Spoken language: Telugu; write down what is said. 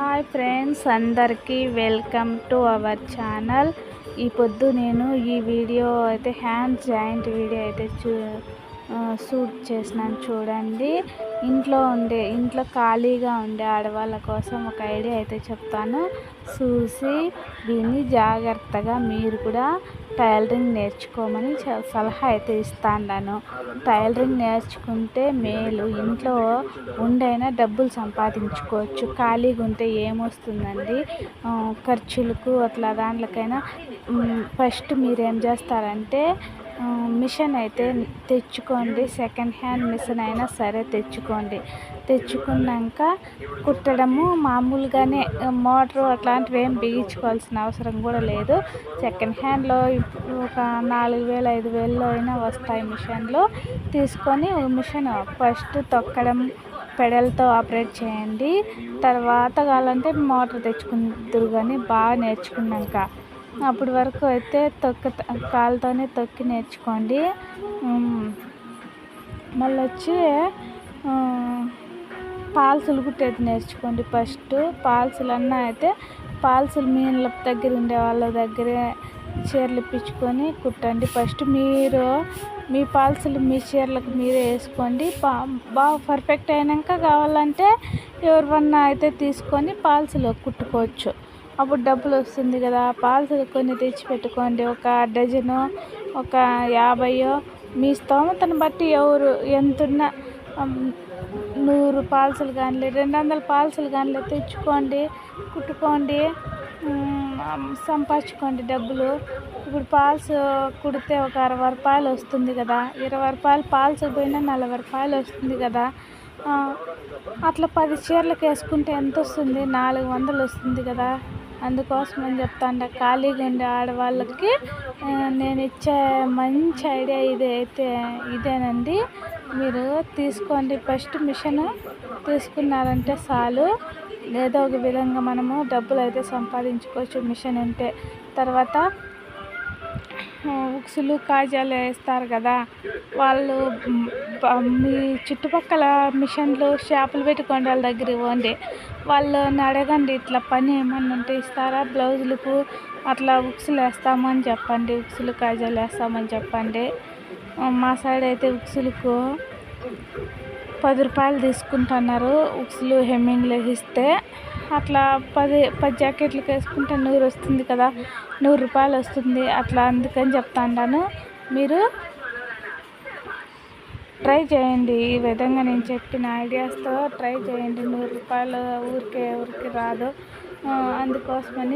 హాయ్ ఫ్రెండ్స్ అందరికీ వెల్కమ్ టు అవర్ ఛానల్. ఈ పొద్దు నేను ఈ వీడియో అయితే హ్యాండ్ జాయింట్ వీడియో అయితే చూ సూట్ చేసినాను చూడండి. ఇంట్లో ఉండే ఇంట్లో ఖాళీగా ఉండే ఆడవాళ్ళ కోసం ఒక ఐడియా అయితే చెప్తాను. చూసి దీన్ని జాగ్రత్తగా మీరు కూడా టైలరింగ్ నేర్చుకోమని సలహా అయితే ఇస్తాను టైలరింగ్ నేర్చుకుంటే మేలు. ఇంట్లో ఉండైనా డబ్బులు సంపాదించుకోవచ్చు. ఖాళీగా ఉంటే ఏమొస్తుందండి? ఖర్చులకు అట్లా దాంట్లకైనా ఫస్ట్ మీరు ఏం చేస్తారంటే మిషన్ అయితే తెచ్చుకోండి. సెకండ్ హ్యాండ్ మిషన్ అయినా సరే తెచ్చుకోండి. తెచ్చుకున్నాక కుట్టడము మామూలుగానే మోటార్ అట్లాంటివి ఏం బిగించుకోవాల్సిన అవసరం కూడా లేదు. సెకండ్ హ్యాండ్లో ఇప్పుడు ఒక నాలుగు వేలు ఐదు వేలలో అయినా వస్తాయి మిషన్లు. తీసుకొని మిషన్ ఫస్ట్ తొక్కడం పెడల్తో ఆపరేట్ చేయండి. తర్వాత కావాలంటే మోటార్ తెచ్చుకుందరు కానీ బాగా నేర్చుకున్నాక. అప్పటి వరకు అయితే తొక్క కాలుతోనే తొక్కి నేర్చుకోండి. మళ్ళీ వచ్చి పాల్సులు కుట్టేది నేర్చుకోండి ఫస్ట్. పాల్సులు అన్నా అయితే పాల్సులు మీ ఇళ్ళ దగ్గర ఉండే వాళ్ళ దగ్గరే చీరలు ఇప్పించుకొని కుట్టండి. ఫస్ట్ మీరు మీ పాల్సులు మీ చీరలకు మీరే వేసుకోండి. బా బాగా పర్ఫెక్ట్ అయినాక కావాలంటే ఎవరివన్నా అయితే తీసుకొని పాల్సులు కుట్టుకోవచ్చు. అప్పుడు డబ్బులు వస్తుంది కదా పాలసీలు కొన్ని తెచ్చి పెట్టుకోండి ఒక డజను ఒక యాభైయో. మీ స్తోమతను బట్టి ఎవరు ఎంతున్నా నూరు పాలసీలు కానీ రెండు వందల పాలసీలు కానీ తెచ్చుకోండి కుట్టుకోండి సంపాదించుకోండి డబ్బులు. ఇప్పుడు పాల్స్ కుడితే ఒక అరవై రూపాయలు వస్తుంది కదా ఇరవై రూపాయలు పాల్స్ పోయినా నలభై రూపాయలు వస్తుంది కదా. అట్లా పది చీరలకు వేసుకుంటే ఎంత వస్తుంది? నాలుగు వందలు వస్తుంది కదా. అందుకోసం అని చెప్తాను ఖాళీగా ఉండే ఆడవాళ్ళకి నేను ఇచ్చే మంచి ఐడియా ఇది అయితే ఇదేనండి. మీరు తీసుకోండి. ఫస్ట్ మిషన్ తీసుకున్నారంటే చాలు. ఏదో ఒక విధంగా మనము డబ్బులు అయితే సంపాదించుకోవచ్చు మిషన్ ఉంటే తర్వాత ఉక్సులు కాజాలు వేస్తారు కదా. వాళ్ళు మీ చుట్టుపక్కల మిషన్లు షాపులు పెట్టుకోండి వాళ్ళ దగ్గర ఇవ్వండి వాళ్ళని అడగండి ఇట్లా పని ఏమన్నా ఉంటే ఇస్తారా? బ్లౌజులకు అట్లా ఉక్సులు వేస్తామని చెప్పండి ఉక్సులు కాజాలు వేస్తామని చెప్పండి. మా సైడ్ అయితే ఉక్సులకు పది రూపాయలు తీసుకుంటున్నారు. ఉక్సులు హెమ్మింగ్లు ఇస్తే అట్లా పది పది జాకెట్లకు వేసుకుంటే నూరు వస్తుంది కదా. నూరు రూపాయలు వస్తుంది. అట్లా అందుకని చెప్తాను మీరు ట్రై చేయండి. ఈ విధంగా నేను చెప్పిన ఐడియాస్తో ట్రై చేయండి. నూరు రూపాయలు ఊరికే ఊరికి రాదు. అందుకోసమని